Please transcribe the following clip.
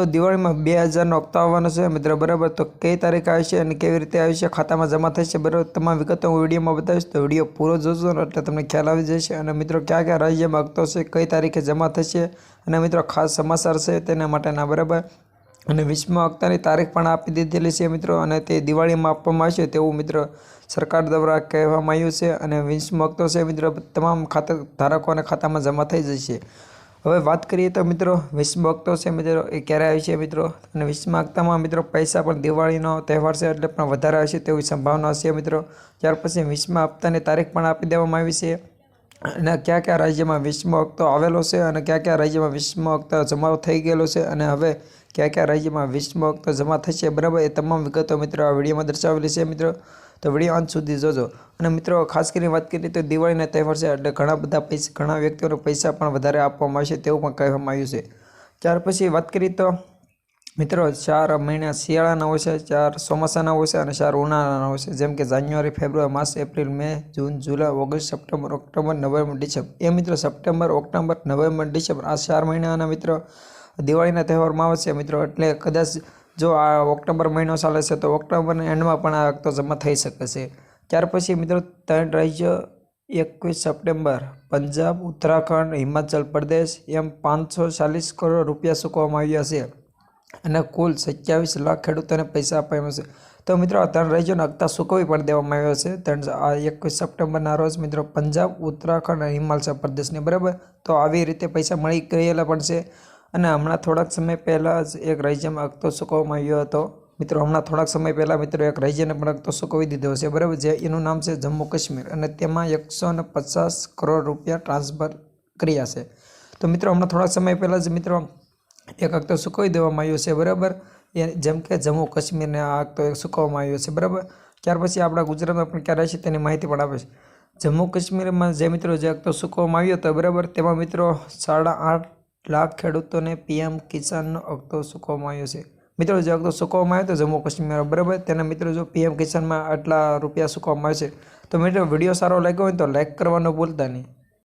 તો દિવાળીમાં બે હજારનો હપ્તો આવવાનો છે. મિત્રો બરાબર તો કઈ તારીખ આવશે અને કેવી રીતે આવશે ખાતામાં જમા થશે બરાબર તમામ વિગતો હું વિડીયોમાં બતાવીશ. તો વીડિયો પૂરો જોશો ને એટલે તમને ખ્યાલ આવી જશે. અને મિત્રો, કયા કયા રાજ્યમાં હપ્તો છે, કઈ તારીખે જમા થશે અને મિત્રો, ખાસ સમાચાર છે તેના માટેના બરાબર. અને વીસમા હપ્તાની તારીખ પણ આપી દીધેલી છે મિત્રો અને તે દિવાળીમાં આપવામાં આવશે તેવું મિત્રો સરકાર દ્વારા કહેવામાં આવ્યું છે. અને વીસમો હપ્તો છે મિત્રો, તમામ ખાતા ધારકોને ખાતામાં જમા થઈ જશે. હવે વાત કરીએ તો મિત્રો વીસમો છે મિત્રો, એ ક્યારે આવે છે મિત્રો? અને વીસમા હપ્તામાં મિત્રો પૈસા પણ દિવાળીનો તહેવાર છે, એટલે પણ વધારે આવશે તેવી સંભાવના છે મિત્રો. ત્યાર પછી વીસમા હપ્તાની તારીખ પણ આપી દેવામાં આવી છે. અને કયા કયા રાજ્યમાં વીસમો હપ્તો આવેલો છે અને કયા કયા રાજ્યમાં વીસમો હપ્તો જમા થઈ ગયેલો છે અને હવે કયા કયા રાજ્યમાં વીસમો હપ્તો જમા થશે, બરાબર? એ તમામ વિગતો મિત્રો આ વિડીયોમાં દર્શાવેલી છે મિત્રો. તો વીડિયો અંત સુધી જોજો. અને મિત્રો, ખાસ કરીને વાત કરીએ તો દિવાળીના તહેવાર છે, એટલે ઘણા બધા પૈસા, ઘણા વ્યક્તિઓને પૈસા પણ વધારે આપવામાં આવશે તેવું પણ કહેવામાં આવ્યું છે. ત્યાર પછી વાત કરીએ તો, મિત્રો, ચાર મહિના શિયાળાના હોય છે, ચાર ચોમાસાના હોય છે અને ચાર ઉનાળાના હોય છે. જેમ કે January, February, March, April, May, June, July, August, September, October, November, December. એ મિત્રો, સપ્ટેમ્બર, ઓક્ટોબર, નવેમ્બર, ડિસેમ્બર આ ચાર મહિનાના મિત્રો દિવાળીના તહેવારમાં આવે છે, મિત્રો. એટલે કદાચ જો આ ઓક્ટોબર મહિનો ચાલે છે, તો ઓક્ટોબરના એન્ડમાં પણ આ હપ્તો જમા થઈ શકે છે. ત્યાર પછી મિત્રો, ત્રણ રાજ્ય, એકવીસ સપ્ટેમ્બર, પંજાબ, ઉત્તરાખંડ, હિમાચલ પ્રદેશ, એમ પાંચસો ચાલીસ કરોડ રૂપિયા ચૂકવવામાં આવ્યા છે. અને કુલ સત્યાવીસ લાખ ખેડૂતોને પૈસા આપવામાં છે. તો મિત્રો ત્રણ રાજ્યોના હપ્તા ચૂકવી પણ દેવામાં આવ્યો છે. ત્રણ આ એકવીસ સપ્ટેમ્બરના રોજ મિત્રો, પંજાબ, ઉત્તરાખંડ અને હિમાચલ પ્રદેશને બરાબર. તો આવી રીતે પૈસા મળી ગયેલા પણ છે. અને હમણાં થોડાક સમય પહેલાં જ એક રાજ્યમાં અગતો સુકવવામાં આવ્યો હતો. મિત્રો, હમણાં થોડાક સમય પહેલાં મિત્રો એક રાજ્યને પણ અગતો સુકવી દીધો છે. બરાબર જે એનું નામ છે જમ્મુ કાશ્મીર અને તેમાં એકસો ને પચાસ કરોડ રૂપિયા ટ્રાન્સફર કર્યા છે. તો મિત્રો, હમણાં થોડાક સમય પહેલાં જ મિત્રો એક અગતો સુકવી દેવામાં આવ્યો છે, બરાબર? એ જેમ કે જમ્મુ કાશ્મીરને આ અગતો સુકવવામાં આવ્યો છે, બરાબર? ત્યાર પછી આપણા ગુજરાતમાં પણ ક્યારે છે તેની માહિતી પણ આપે છે. જમ્મુ કાશ્મીરમાં જે મિત્રો જે અગતો સુકવવામાં આવ્યો હતો, બરાબર? તેમાં મિત્રો સાડા આઠ લાખ ખેડૂતોને પીએમ કિસાનનો હપ્તો ચૂકવવામાં આવ્યો છે. મિત્રો, જે હપ્તો ચૂકવવામાં આવ્યો હતો જમ્મુ કાશ્મીરમાં બરાબર. તેના મિત્રો, જો પીએમ કિસાનમાં આટલા રૂપિયા ચૂકવવામાં આવે છે તો મિત્રો, વીડિયો સારો લાગ્યો હોય તો લાઇક કરવાનું ભૂલતા નહીં.